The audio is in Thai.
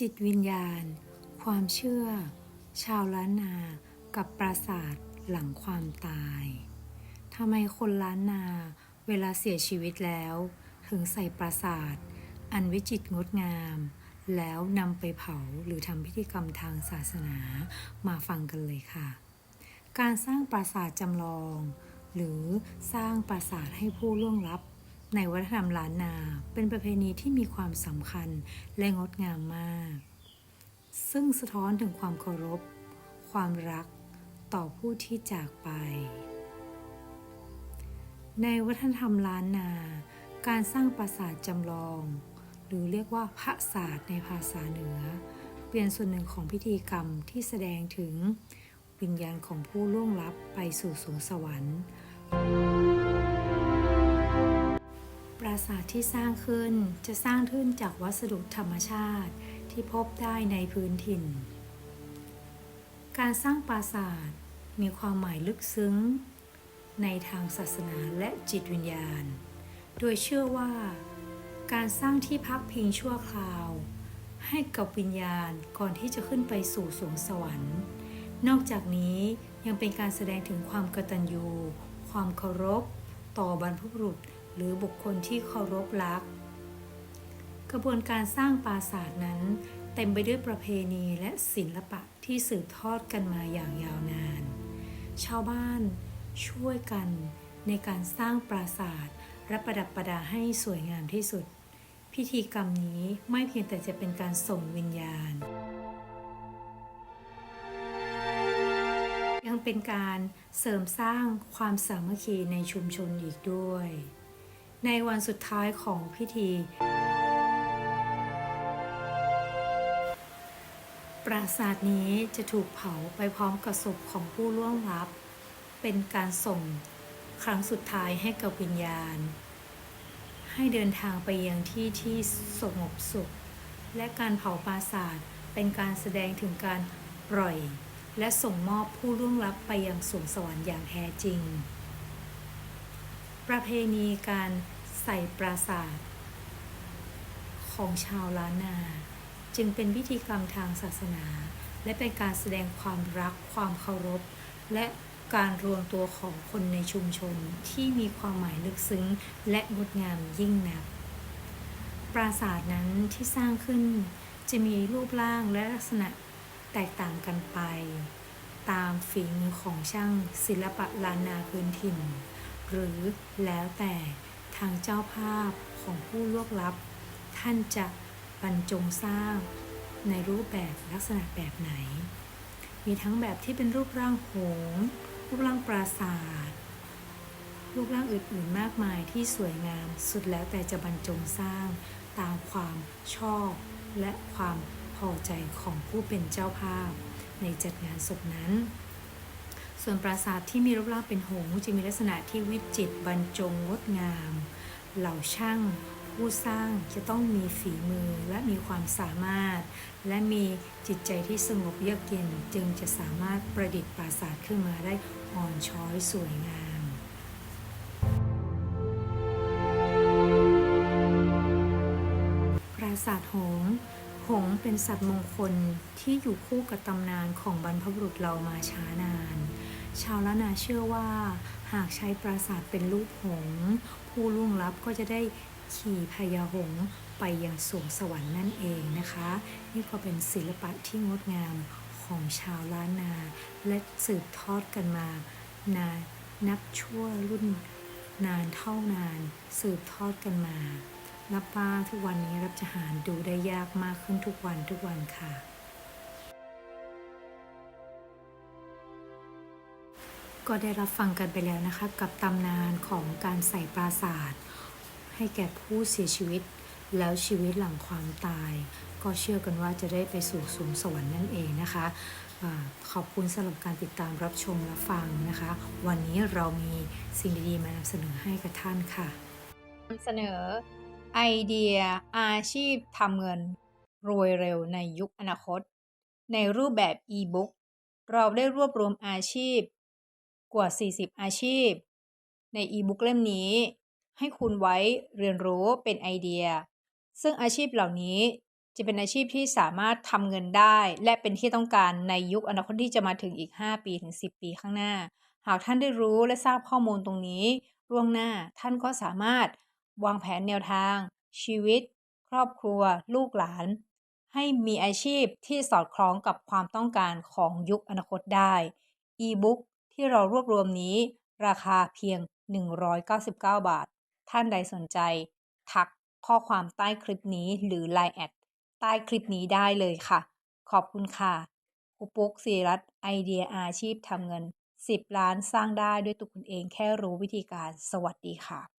จิตวิญญาณ ความเชื่อ ชาวล้านนา กับปราสาทหลังความตายทำไมคนล้านนา เวลาเสียชีวิตแล้ว ถึงใส่ปราสาท อันวิจิตรงดงาม แล้วนำไปเผาหรือทำพิธีกรรมทางศาสนามาฟังกันเลยค่ะ การสร้างปราสาทจำลอง หรือสร้างปราสาทให้ผู้ล่วงลับ ในวัฒนธรรมล้านนา เป็นประเพณีที่มีความสำคัญและงดงามมาก ซึ่งสะท้อนถึงความเคารพ ความรักต่อผู้ที่จากไป ในวัฒนธรรมล้านนา การสร้างปราสาทจำลอง หรือเรียกว่าพระศาสตร์ในภาษาเหนือ เป็นส่วนหนึ่งของพิธีกรรมที่แสดงถึงวิญญาณของผู้ล่วงลับไปสู่สวงสวรรค์ ราสาทที่สร้างขึ้นจะสร้างขึ้นจากวัสดุธรรมชาติที่พบได้ในพื้นถิ่น การสร้างปราสาทมีความหมายลึกซึ้ง ในทางศาสนาและจิตวิญญาณ โดยเชื่อว่า การสร้างที่พักพิงชั่วคราว ให้กับวิญญาณก่อนที่จะขึ้นไปสู่สวงสวรรค์ นอกจากนี้ยังเป็นการแสดงถึงความกตัญญู ความเคารพ ต่อบรรพบุรุษ หรือบุคคลที่เคารพรัก กระบวนการสร้างปราสาทนั้น เต็มไปด้วยประเพณีและศิลปะที่สืบทอดกันมาอย่างยาวนาน ชาวบ้านช่วยกันในการสร้างปราสาทและประดับประดาให้สวยงามที่สุด พิธีกรรมนี้ไม่เพียงแต่จะเป็นการส่งวิญญาณ ยังเป็นการเสริมสร้างความสามัคคีในชุมชนอีกด้วย ในวันสุดท้ายของพิธี ปราสาทนี้จะถูกเผาไปพร้อมกับศพของผู้ล่วงลับ เป็นการส่งครั้งสุดท้ายให้กับวิญญาณ ให้เดินทางไปยังที่ที่สงบสุข และการเผาปราสาทเป็นการแสดงถึงการปล่อย และส่งมอบผู้ล่วงลับไปยังสวงสวรรค์อย่างแท้จริง ประเพณีการใส่ปราสาท ของชาวล้านนา จึงเป็นพิธีกรรมทางศาสนา และเป็นการแสดงความรักความเคารพ และการรวมตัวของคนในชุมชนที่มีความหมายลึกซึ้ง และงดงามยิ่งนัก ปราสาทนั้นที่สร้างขึ้นจะมีรูปร่างและลักษณะแตกต่างกันไป ตามฝีมือของช่างศิลปะล้านนาพื้นถิ่น หรือแล้วแต่ทางเจ้าภาพของผู้ล่วงลับ ท่านจะบรรจงสร้างในรูปแบบลักษณะแบบไหน มีทั้งแบบที่เป็นรูปร่างโหงรูปร่างปราสาทรูปร่างอื่นๆมากมายที่สวยงามสุดแล้วแต่จะบรรจงสร้างตามความชอบและความพอใจของผู้เป็นเจ้าภาพในจัดงานศพนั้น ส่วนปราสาทที่มีรูปร่างเป็นหงส์จะมีลักษณะที่วิจิตรบรรจงงดงาม เหล่าช่างผู้สร้างจะต้องมีฝีมือและมีความสามารถ และมีจิตใจที่สงบเยือกเย็นจึงจะสามารถประดิษฐ์ปราสาทขึ้นมาได้อ่อนช้อยสวยงาม ปราสาทหง หงเป็นสัตว์มงคลที่อยู่คู่กับตำนานของบรรพบุรุษเรามาช้านาน ชาวล้านนาเชื่อว่า หากใช้ปราสาทเป็นรูปหง ผู้ล่วงลับก็จะได้ขี่พญาหงไปยังสวงสวรรค์นั่นเองนะคะ นี่ก็เป็นศิลปะที่งดงามของชาวล้านนา และสืบทอดกันมานานนับชั่วรุ่นนานเท่านาน สืบทอดกันมา นับว่าทุกวันนี้รับจะหารดูได้ยากมากขึ้นทุกวันทุกวันค่ะ ก็ได้รับฟังกันไปแล้วนะคะ กับตำนานของการใส่ปราสาทให้แก่ผู้เสียชีวิต แล้วชีวิตหลังความตาย ก็เชื่อกันว่าจะได้ไปสู่สวงสวรรค์นั่นเองนะคะขอบคุณสำหรับการติดตามรับชมรับฟังนะคะ วันนี้เรามีสิ่งดีๆมานำเสนอให้กับท่านค่ะนำเสนอ ไอเดียอาชีพทำเงิน รวยเร็วในยุคอนาคต ในรูปแบบอีบุ๊กเราได้รวบรวมอาชีพ กว่า 40 อาชีพ ในอีบุ๊กเล่มนี้ ให้คุณไว้เรียนรู้เป็นไอเดีย ซึ่งอาชีพเหล่านี้จะเป็นอาชีพที่สามารถทำเงินได้ และเป็นที่ต้องการในยุคอนาคตที่จะมาถึงอีก 5 ปีถึง 10 ปีข้างหน้า หากท่านได้รู้และทราบข้อมูลตรงนี้ล่วงหน้าท่านก็สามารถ วางแผนแนวทาง ชีวิต ครอบครัว ลูกหลาน ให้มีอาชีพที่สอดคล้องกับความต้องการของยุคอนาคตได้ อีบุ๊กที่เรารวบรวมนี้ ราคาเพียง 199 บาท ท่านใดสนใจ ทักข้อความใต้คลิปนี้หรือ Line แอดใต้คลิปนี้ได้เลยค่ะ ขอบคุณค่ะครูปุ๊กศิริรัตน์ไอเดียอาชีพทำเงิน 10 ล้านสร้างได้ด้วยตัวคุณเองแค่รู้วิธีการสวัสดีค่ะ